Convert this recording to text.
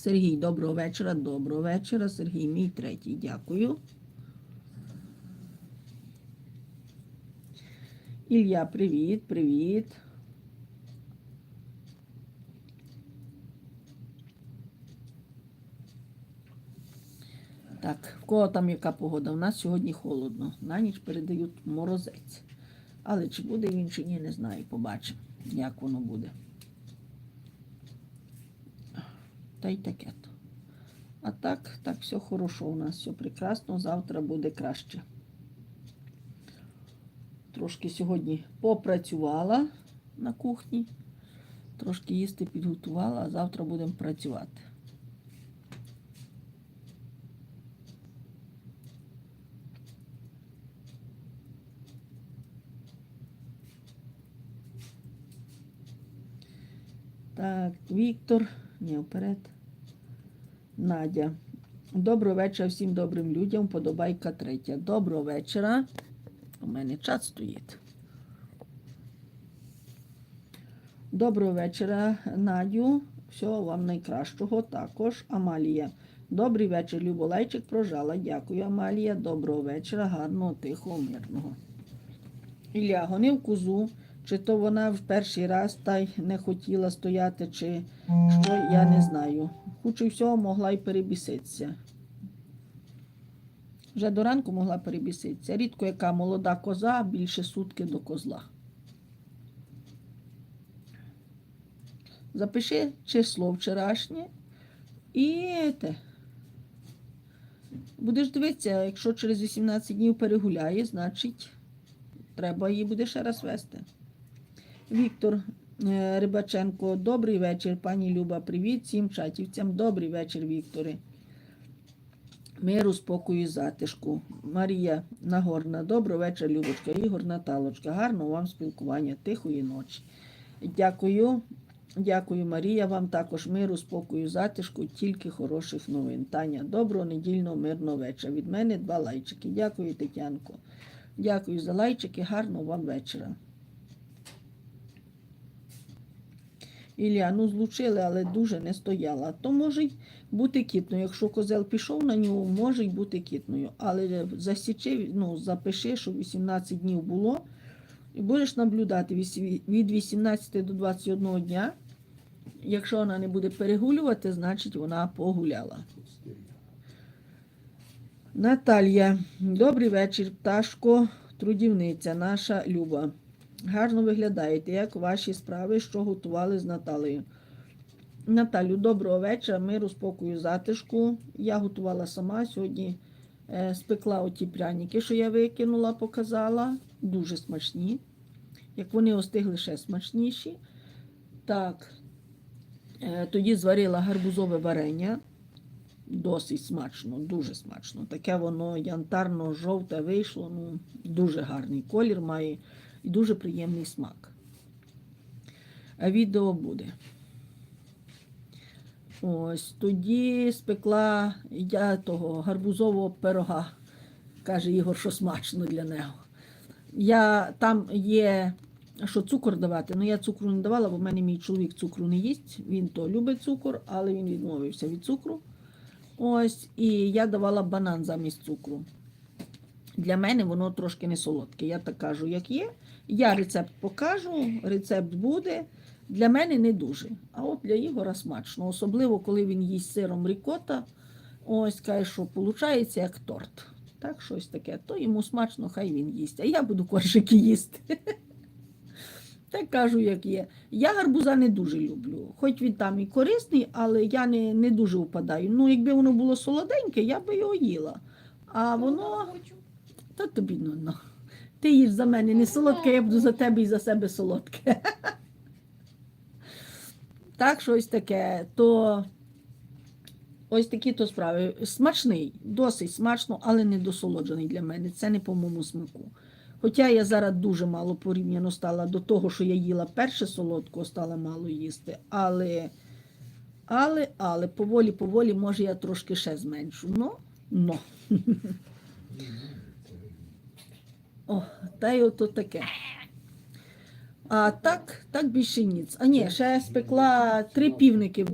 Сергій, доброго вечора. Доброго вечора. Сергій, мій третій. Дякую. Ілля, привіт, привіт. Так, в кого там яка погода? У нас сьогодні холодно. На ніч передають морозець. Але чи буде він чи ні, не знаю. Побачимо, як воно буде. Та й таке то. А так, так, все хорошо у нас, все прекрасно. Завтра буде краще. Трошки сьогодні попрацювала на кухні, трошки їсти підготувала, а завтра будемо працювати. Так, Віктор, ні, вперед. Надя. Доброго вечора всім добрим людям. Подобайка третя. Доброго вечора. У мене чат стоїть. Доброго вечора, Надю. Всього вам найкращого також. Амалія. Добрий вечір, Люболайчик прожала. Дякую, Амалія. Доброго вечора, гарного, тихого, мирного. Ілля гонив козу, чи то вона в перший раз та й не хотіла стояти, чи що, я не знаю. Хуче всього могла й перебіситися. Вже до ранку могла перебіситися. Рідко яка молода коза, більше сутки до козла. Запиши число вчорашнє і те. Будеш дивитися, якщо через 18 днів перегуляє, значить треба її буде ще раз вести. Віктор Рибаченко, добрий вечір, пані Люба. Привіт всім чатівцям. Добрий вечір, Вікторе. Миру, спокою, затишку. Марія Нагорна, добрий вечір, Любочка. Ігор Наталочка. Гарного вам спілкування, тихої ночі. Дякую. Дякую, Марія. Вам також миру, спокою, затишку, тільки хороших новин. Таня, доброго недільного, мирного вечора. Від мене два лайчики. Дякую, Тетянко. Дякую за лайчики. Гарного вам вечора. Ілля, ну злучили, але дуже не стояла. То може й бути кітною. Якщо козел пішов на нього, може й бути кітною. Але засічи, ну, запиши, що 18 днів було. І будеш наблюдати від 18 до 21 дня. Якщо вона не буде перегулювати, значить вона погуляла. Наталія, добрий вечір, пташко, трудівниця, наша Люба. Гарно виглядаєте, як ваші справи, що готували з Наталею. Наталю, доброго вечора, миру, спокою, затишку. Я готувала сама сьогодні. е, Спекла оті пряники, що я викинула, показала. Дуже смачні. Як вони остигли, ще смачніші. Так, е, тоді зварила гарбузове варення. Досить смачно, дуже смачно. Таке воно янтарно-жовте вийшло. Ну, дуже гарний колір має і дуже приємний смак. А відео буде. Ось тоді спекла я того гарбузового пирога. Каже Ігор, що смачно для нього. Я, там є, що цукор давати, але я цукру не давала, бо в мене мій чоловік цукру не їсть. Він то любить цукор, але він відмовився від цукру. Ось, і я давала банан замість цукру. Для мене воно трошки не солодке. Я так кажу, як є. Я рецепт покажу, рецепт буде. Для мене не дуже. А от для Ігора смачно. Особливо, коли він їсть сиром рікота. Ось каже, що виходить як торт. Так, щось таке. То йому смачно, хай він їсть. А я буду коржики їсти. Так кажу, як є. Я гарбуза не дуже люблю. Хоч він там і корисний, але я не, не дуже впадаю. Ну, якби воно було солоденьке, я би його їла. А воно. Та тобі ну, ну. Ти їж за мене не солодке, я буду за тебе і за себе солодке. Так, щось таке, то ось такі то справи. Смачний, досить смачно, але не досолоджений для мене. Це не по моєму смаку. Хоча я зараз дуже мало порівняно стала до того, що я їла перше солодко, стала мало їсти. Але, але, але, поволі, поволі, може, я трошки ще зменшу. Ну, ну. О, та й ото таке. А так, так більше ніц. А ні, ще я спекла три півники